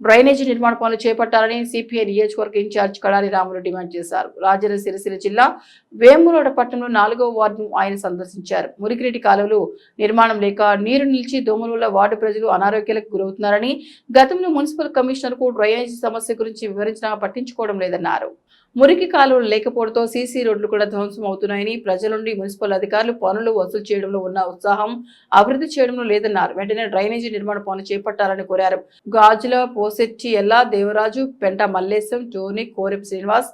Drainage నిర్మాణ పనులు చేపట్టాలని సిపిఐ నియోజకవర్గ ఇన్ఛార్జ్ కడారి రాములు డిమాండ్ చేశారు. రాజన్న సిరిసిల్ల జిల్లా వేములవాడ పట్టణంలో నాలుగో వార్డును ఆయన సందర్శించారు. మురికిరెడ్డి కాలువలు నిర్మాణం లేక నీరు నిలిచి దోమల వల్ల వార్డు ప్రజలు అనారోగ్యాలకు గురవుతున్నారని గతంలో మున్సిపల్ కమిషనర్కు డ్రైనేజీ సమస్య గురించి వివరించినా పట్టించుకోవడం లేదన్నారు. మురికి కాలువలు లేకపోవడంతో సీసీ రోడ్లు కూడా ధ్వంసం అవుతున్నాయని ప్రజల నుండి మున్సిపల్ అధికారులు పనులు వసూలు చేయడంలో ఉన్న ఉత్సాహం అభివృద్ధి చేయడంలో లేదన్నారు. వెంటనే డ్రైనేజీ నిర్మాణ పనులు చేపట్టాలని కోరారు. గాజుల పోసెట్టి ఎల్లా దేవరాజు పెంట మల్లేశం జోని కోరెప్ శ్రీనివాస్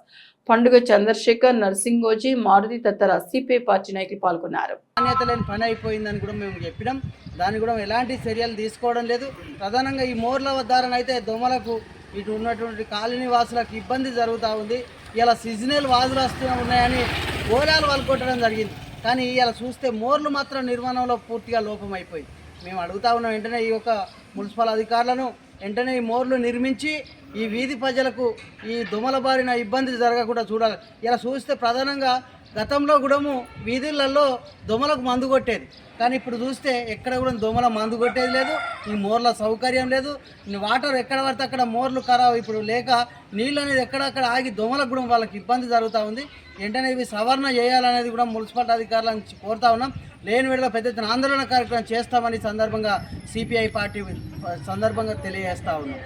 పండుగ చంద్రశేఖర్ నర్సింగోజీ మారుతి తదితర సిపిఐ పార్టీ నాయకులు పాల్గొన్నారు. నాణ్యత లేని పని అయిపోయిందని కూడా మేము చెప్పినాం. దాన్ని కూడా ఎలాంటి చర్యలు తీసుకోవడం లేదు. ప్రధానంగా ఈ మోర్ల ద్వారానైతే దోమలకు ఇటు ఉన్నటువంటి కాలనీ వాసులకు ఇబ్బంది జరుగుతూ ఉంది. ఇలా సీజనల్ వాదులు వస్తూ ఉన్నాయని ఓలాలు వాళ్ళు జరిగింది. కానీ ఇలా చూస్తే మోర్లు మాత్రం నిర్మాణంలో పూర్తిగా లోపం అయిపోయింది మేము అడుగుతా ఉన్నాం వెంటనే ఈ యొక్క మున్సిపల్ అధికారులను వెంటనే ఈ మోర్లు నిర్మించి ఈ వీధి ప్రజలకు ఈ దొమల బారిన ఇబ్బంది జరగకుండా చూడాలి. ఇలా చూస్తే ప్రధానంగా గతంలో కూడాము వీధులలో దోమలకు మందు కొట్టేది. కానీ ఇప్పుడు చూస్తే ఎక్కడ కూడా దోమల మందు కొట్టేది లేదు ఈ మోర్ల సౌకర్యం లేదు వాటర్ ఎక్కడ పడితే అక్కడ మోర్లు ఖరాబ్ ఇప్పుడు లేక నీళ్ళు అనేది ఎక్కడక్కడ ఆగి దోమలకు కూడా వాళ్ళకి ఇబ్బంది జరుగుతూ ఉంది. వెంటనే ఇవి సవరణ చేయాలనేది కూడా మున్సిపాలిటీ అధికారులను కోరుతా ఉన్నాం. లేని వేళ పెద్ద ఎత్తున ఆందోళన కార్యక్రమం చేస్తామని సందర్భంగా సిపిఐ పార్టీ సందర్భంగా తెలియజేస్తా ఉన్నాం.